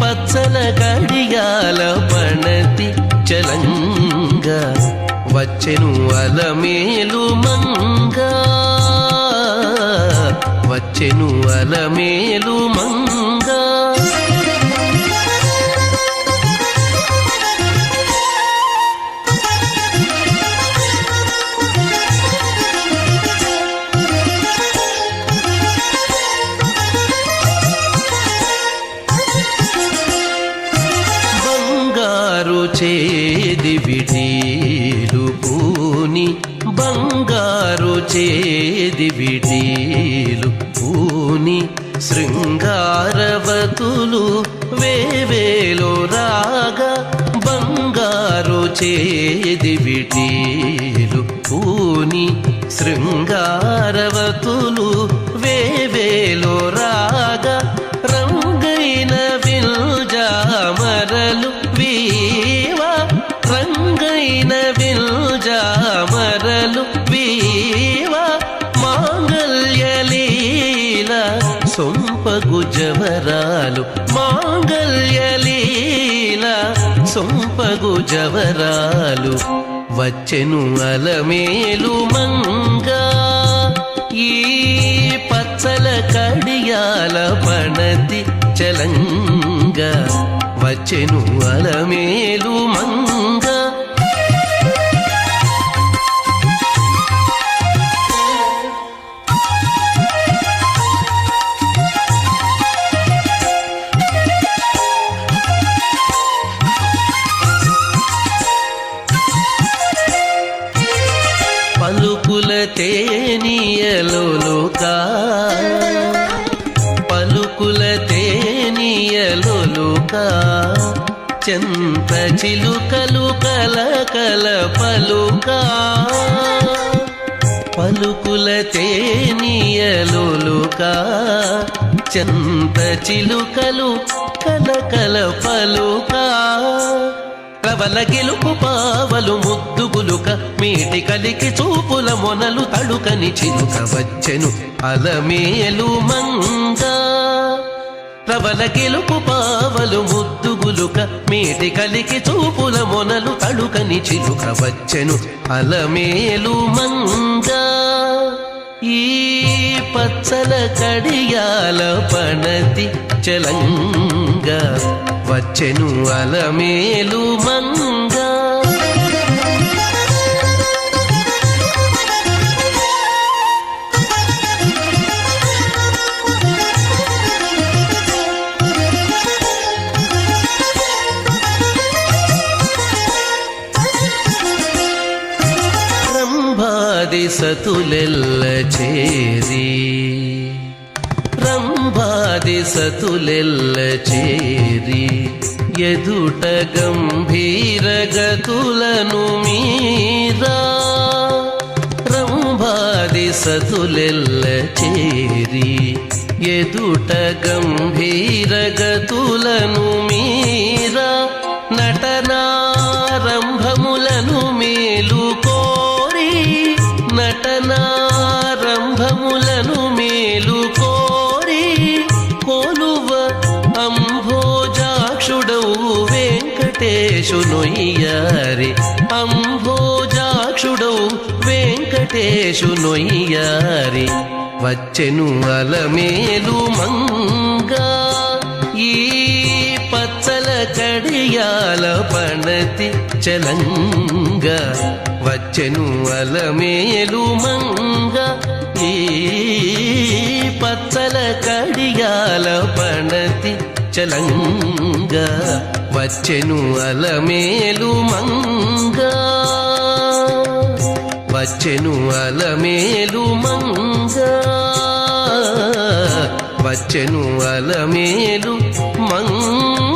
పచ్చల కడియాల పణతి చలంగా. వచ్చెను అలమేలు మంగా. వచ్చెను అలమేలు మంగ. చేది విడీలు పూని బంగారు చేది విడీలు పూని శృంగారవతులు వేవేలో రాగ బంగారు చేది విడీలు పూని శృంగారవతులు సొంపగు జవరాలు మాంగల్యలీల సొంపగు జవరాలు వచ్చెను అలమేలు మంగా. ఈ పచ్చల కడియాల పణతి చలంగా వచ్చెను అలమేలు మంగ. పలుకుల తేనియలోలుకా పలుకుల తేనియలోలుకా చెంత చిలుకలు కల కల పలుకా. పలుకుల తేనియలోలుకా చెంత చిలుకలు కల కల పలుకా. ప్రబల గెలుపు పావలు ముద్దుగులుక మీటి కలికి చూపుల మొనలు తడుకని చిలుక వచ్చెను అలమేలు మంగ. ప్రబల గెలుపు పావలు ముద్దుగులుక మీటి కలికి చూపుల మొనలు తడుకని చిలుక వచ్చెను అలమేలు మంగ. ఈ పచ్చల కడియాల పనతి చలంగా. వచ్చెను అలమేలు మంగా. రంభాది సతులెల్ల చేరి. రంభాది సతులెల్ల చేరి. ఎదుట గంభీర గతులను మీరా. రంభాది సతులెల్ల చేరి. ఎదుట గంభీర గతులను మీరా. నటనారంభములను మేలు వెంకటేశునొయ్యారి అంభోజాక్షుడవు వెంకటేశునొయ్యారి వచ్చెను అలమేలు మంగా. ఈ పచ్చల కడియాల పణతి చలంగ. వచ్చెను అలమేలు మంగా. ఈ పచ్చల కడియాల పణతి చలంగా వచ్చెను అలమేలు మంగా. వచ్చెను అలమేలు మంగా. వచ్చెను అలమేలు మంగా.